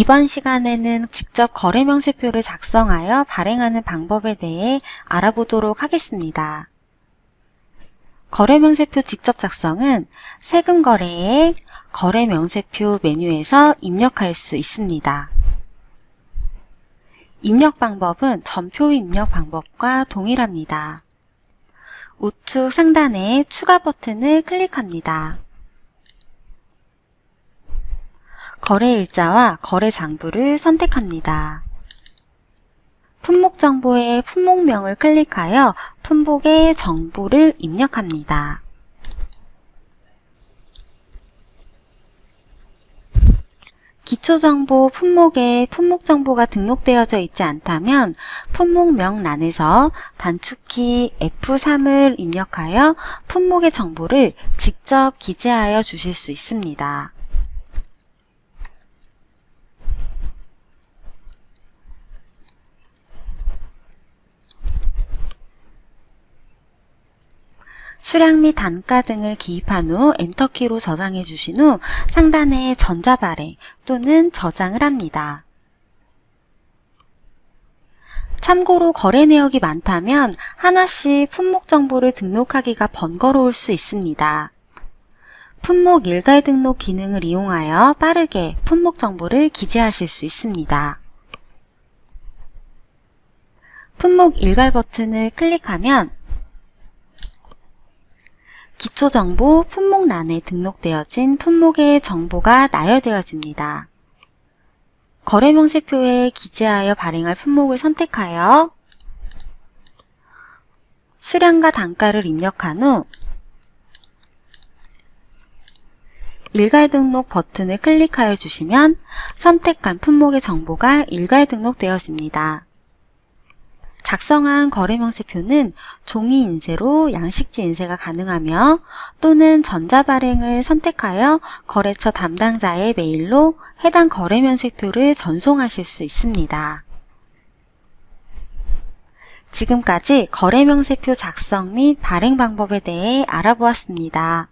이번 시간에는 직접 거래 명세표를 작성하여 발행하는 방법에 대해 알아보도록 하겠습니다. 거래 명세표 직접 작성은 세금 거래의 거래 명세표 메뉴에서 입력할 수 있습니다. 입력 방법은 전표 입력 방법과 동일합니다. 우측 상단에 추가 버튼을 클릭합니다. 거래 일자와 거래 장부를 선택합니다. 품목 정보의 품목명을 클릭하여 품목의 정보를 입력합니다. 기초정보 품목에 품목 정보가 등록되어져 있지 않다면 품목명 란에서 단축키 F3을 입력하여 품목의 정보를 직접 기재하여 주실 수 있습니다. 수량 및 단가 등을 기입한 후 엔터키로 저장해 주신 후 상단에 전자발행 또는 저장을 합니다. 참고로 거래 내역이 많다면 하나씩 품목 정보를 등록하기가 번거로울 수 있습니다. 품목 일괄 등록 기능을 이용하여 빠르게 품목 정보를 기재하실 수 있습니다. 품목 일괄 버튼을 클릭하면 기초정보 품목란에 등록되어진 품목의 정보가 나열되어집니다. 거래 명세표에 기재하여 발행할 품목을 선택하여 수량과 단가를 입력한 후 일괄 등록 버튼을 클릭하여 주시면 선택한 품목의 정보가 일괄 등록되어집니다. 작성한 거래명세표는 종이 인쇄로 양식지 인쇄가 가능하며 또는 전자발행을 선택하여 거래처 담당자의 메일로 해당 거래명세표를 전송하실 수 있습니다. 지금까지 거래명세표 작성 및 발행 방법에 대해 알아보았습니다.